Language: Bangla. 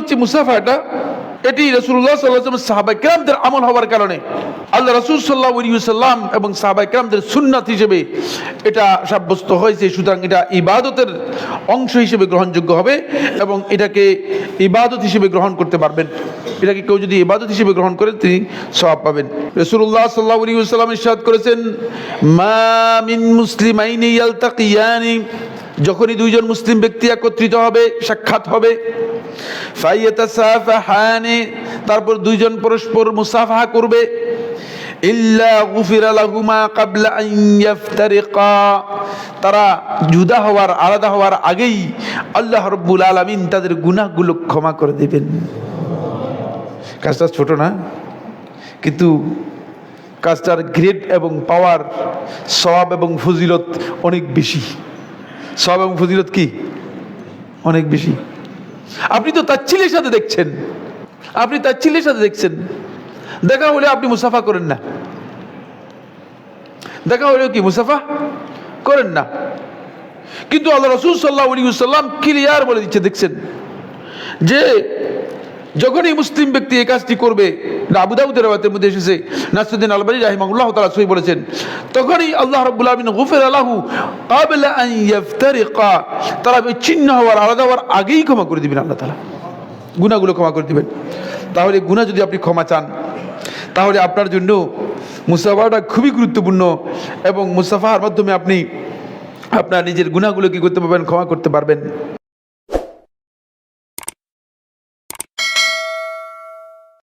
হচ্ছে মুসাফাটা এটি। রসুল্লাহ সাল্লাহ সাহাবাই কেরামদের আমল হওয়ার কারণে। আল্লাহ রসুল সাল্লাহ সাল্লাম এবং সাহাবাই কেরামদের সুন্নাত হিসেবে এটা সাব্যস্ত হয়েছে, সুতরাং এটা ইবাদতের অংশ হিসেবে গ্রহণযোগ্য হবে এবং এটাকে ইবাদত হিসেবে গ্রহণ করতে পারবেন। এটাকে কেউ যদি ইবাদত হিসেবে গ্রহণ করেন তিনি সওয়াব পাবেন। রসুল্লাহ সাল্লাহ সাল্লাম ইরশাদ করেছেন, মা মিন মুসলিমাইনি ইয়ালতাকিয়ানি। যখনই দুইজন মুসলিম ব্যক্তি একত্রিত হবে, সাক্ষাৎ হবে তারপর দুইজন পরস্পর মুসাফাহা করবে। তারা জুদা হওয়ার, আলাদা হওয়ার আগেই আল্লাহ রব্বুল আলামিন তাদের গুনাহগুলো ক্ষমা করে দেবেন। কাজটা ছোট না, কিন্তু কাজটার গ্রেড এবং পাওয়ার সব এবং ফজিলত অনেক বেশি। সব এবং ফজিলত কি? অনেক বেশি। আপনি তো তার ছেলের সাথে দেখছেন। আপনি তার ছেলের সাথে দেখছেন। দেখা হলে আপনি মুসাফা করেন না। দেখা হলেও কি মুসাফা করেন না। কিন্তু আল্লাহ রসুল সাল্লাহ আলী সাল্লাম ক্লিয়ার বলে দিচ্ছে, দেখছেন যে যখনই মুসলিম ব্যক্তি এই কাজটি করবে আবু দাউদের রাওয়াতের মধ্যে এসেছে, নাসরুদ্দিন আলবানী রাহিমাহুল্লাহ তাআলা সহি বলেছেন, তখনই আল্লাহ রাব্বুল আলামিন গুফির আলাহু ইফতারিকা তারা বিচ্ছিন্ন হওয়ার, আলাদা হওয়ার আগেই ক্ষমা করে দিবেন আল্লাহ তাআলা। গুনাহগুলো ক্ষমা করে দিবেন। তাহলে গুনাহ যদি আপনি ক্ষমা চান, তাহলে আপনার জন্য মুসাফাটা খুবই গুরুত্বপূর্ণ এবং মুসাফার মাধ্যমে আপনি আপনার নিজের গুনাহগুলো কি করতে পারবেন, ক্ষমা করতে পারবেন।